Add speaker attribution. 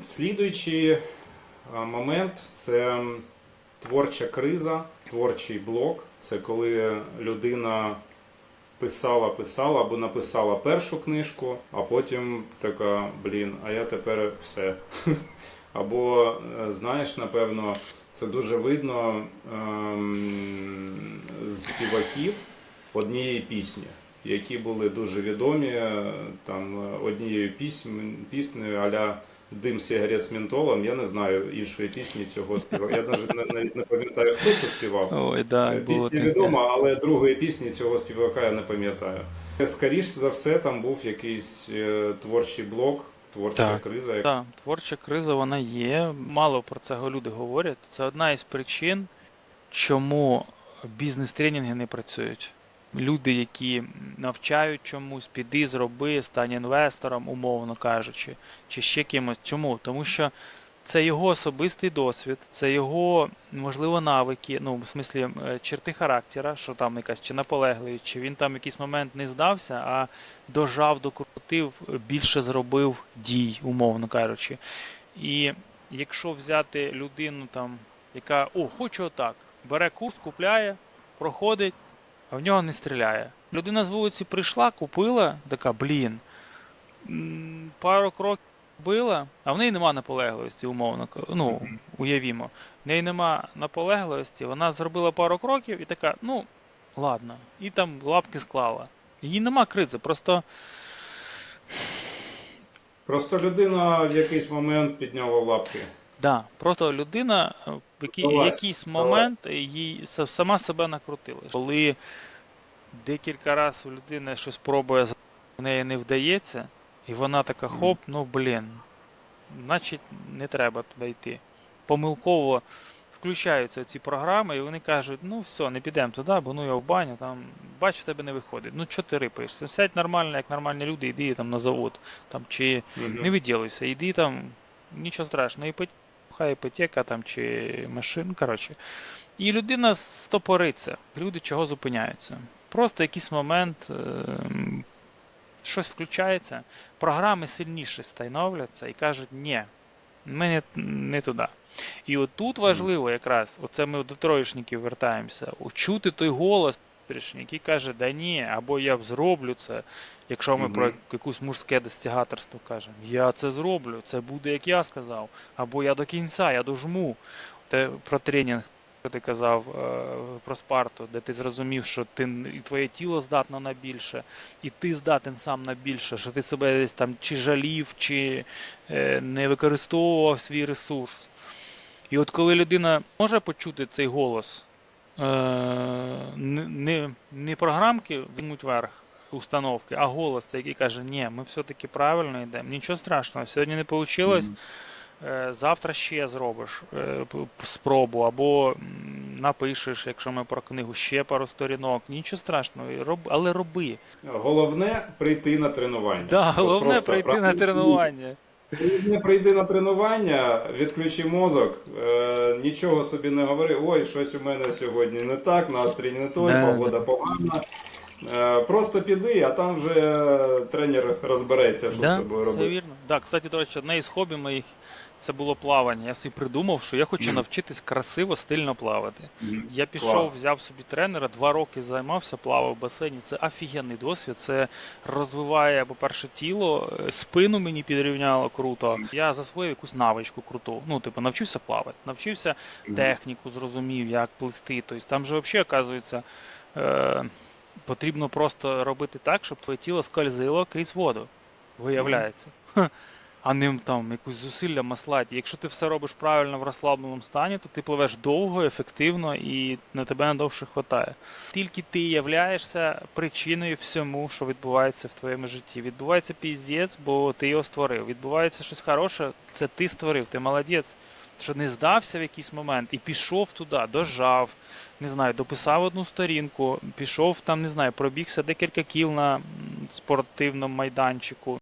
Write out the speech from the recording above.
Speaker 1: Слідуючий момент це творча криза, творчий блок. Це коли людина писала, писала або написала першу книжку, а потім така, блін, а я тепер все. Або, е, знаєш, напевно, це дуже видно ем, з співаків однієї пісні, які були дуже відомі е, там е, однією пісм- піснею аля Дим сигарет з ментолом. Я не знаю іншої пісні цього співака. Я навіть не- навіть не пам'ятаю, хто це співав.
Speaker 2: Ой, да,
Speaker 1: Е,
Speaker 2: було
Speaker 1: Пісня
Speaker 2: таке.
Speaker 1: відома, але другої пісні цього співака я не пам'ятаю. Скоріше за все, там був якийсь е, творчий блок, творча
Speaker 2: Так.
Speaker 1: криза.
Speaker 2: Так, творча криза вона є. Мало про це люди говорять. Це одна із причин, чому бізнес-тренінги не працюють. Люди, які навчають чомусь, піди, зроби, стань інвестором, умовно кажучи, чи ще кимось. Чому? Тому що це його особистий досвід, це його, можливо, навики, ну, в смислі, е, черти характера, що там якась чи наполегливість, чи він там якийсь момент не здався, а дожав, докрутив, більше зробив дій, умовно кажучи. І якщо взяти людину, там, яка о, хочу отак, бере курс, купляє, проходить, а в нього не стріляє. Людина з вулиці прийшла, купила, така, блін, пару кроків била, а в неї нема наполегливості, умовно. Ну, уявімо. В неї нема наполегливості, вона зробила пару кроків і така, ну, ладно, і там лапки склала. Її нема кризи, просто
Speaker 1: Просто людина в якийсь момент підняла лапки.
Speaker 2: Да, просто людина е, в який, якийсь момент їй сама себе накрутила. Коли декілька разів у людини щось пробує, в неї не вдається, і вона така хоп, ну блін, значить не треба туди йти. Помилково включаються ці програми, і вони кажуть, ну все, не підемо туди, бо ну я в баню, там бач, в тебе не виходить. Ну чого ти рипаєшся? Сядь нормально, як нормальні люди, йди там на завод, там чи не виділуйся, йди там, нічого страшного, іпот... хай іпотека там чи машин, коротше. І людина стопориться. Люди чого зупиняються? Просто якийсь момент ем, щось включається, програми сильніше становляться і кажуть, ні, ми не, не туди. І от тут важливо якраз, оце ми до троєшників вертаємося, чути той голос, внутрішній, який каже, да ні, або я зроблю це, якщо ми
Speaker 1: Мгм.
Speaker 2: про якусь мужське достигаторство кажемо, я це зроблю, це буде як я сказав, або я до кінця, я дожму. Те про тренінг, що ти казав е, про Спарту, де ти зрозумів, що ти і твоє тіло здатно на більше, і ти здатен сам на більше, що ти себе десь там чи жалів, чи е, не використовував свій ресурс. І от коли людина може почути цей голос, не, не, не програмки візьмуть верх установки, а голос, який каже, ні, ми все-таки правильно йдемо, нічого страшного, сьогодні не вийшло,
Speaker 1: Мгм.
Speaker 2: Е, Завтра ще зробиш е, спробу, або напишеш, якщо ми про книгу, ще пару сторінок. Нічого страшного, але роби.
Speaker 1: Головне прийти на тренування.
Speaker 2: Да, головне
Speaker 1: просто
Speaker 2: прийти на тренування.
Speaker 1: Головне прийди на тренування, відключи мозок, е, нічого собі не говори, ой, щось у мене сьогодні не так, настрій не той,
Speaker 2: Да,
Speaker 1: погода погана. Е, просто піди, а там вже тренер розбереться, що з
Speaker 2: Да,
Speaker 1: тобою
Speaker 2: все
Speaker 1: робити.
Speaker 2: вірно. Да, кстати, до речі, одне із хобі моїх це було плавання. Я собі придумав, що я хочу навчитись красиво, стильно плавати. Я пішов,
Speaker 1: Клас.
Speaker 2: взяв собі тренера, два роки займався, плавав в басейні. Це офігенний досвід. Це розвиває, по-перше, тіло, е, спину мені підрівняло круто. Я засвоїв якусь навичку круту. Ну, типу, навчився плавати, навчився техніку, зрозумів, як плисти. Тобто там же взагалі, оказується, е, потрібно просто робити так, щоб твоє тіло скользило крізь воду. Виявляється. А не там якусь зусилля маслати. Якщо ти все робиш правильно в розслабленому стані, то ти пливеш довго, ефективно і на тебе надовше хватає. Тільки ти являєшся причиною всьому, що відбувається в твоєму житті. Відбувається піздець, бо ти його створив. Відбувається щось хороше, це ти створив, ти молодець. Що не здався в якийсь момент і пішов туди, дожав, не знаю, дописав одну сторінку, пішов там, не знаю, пробігся декілька кіл на спортивному майданчику.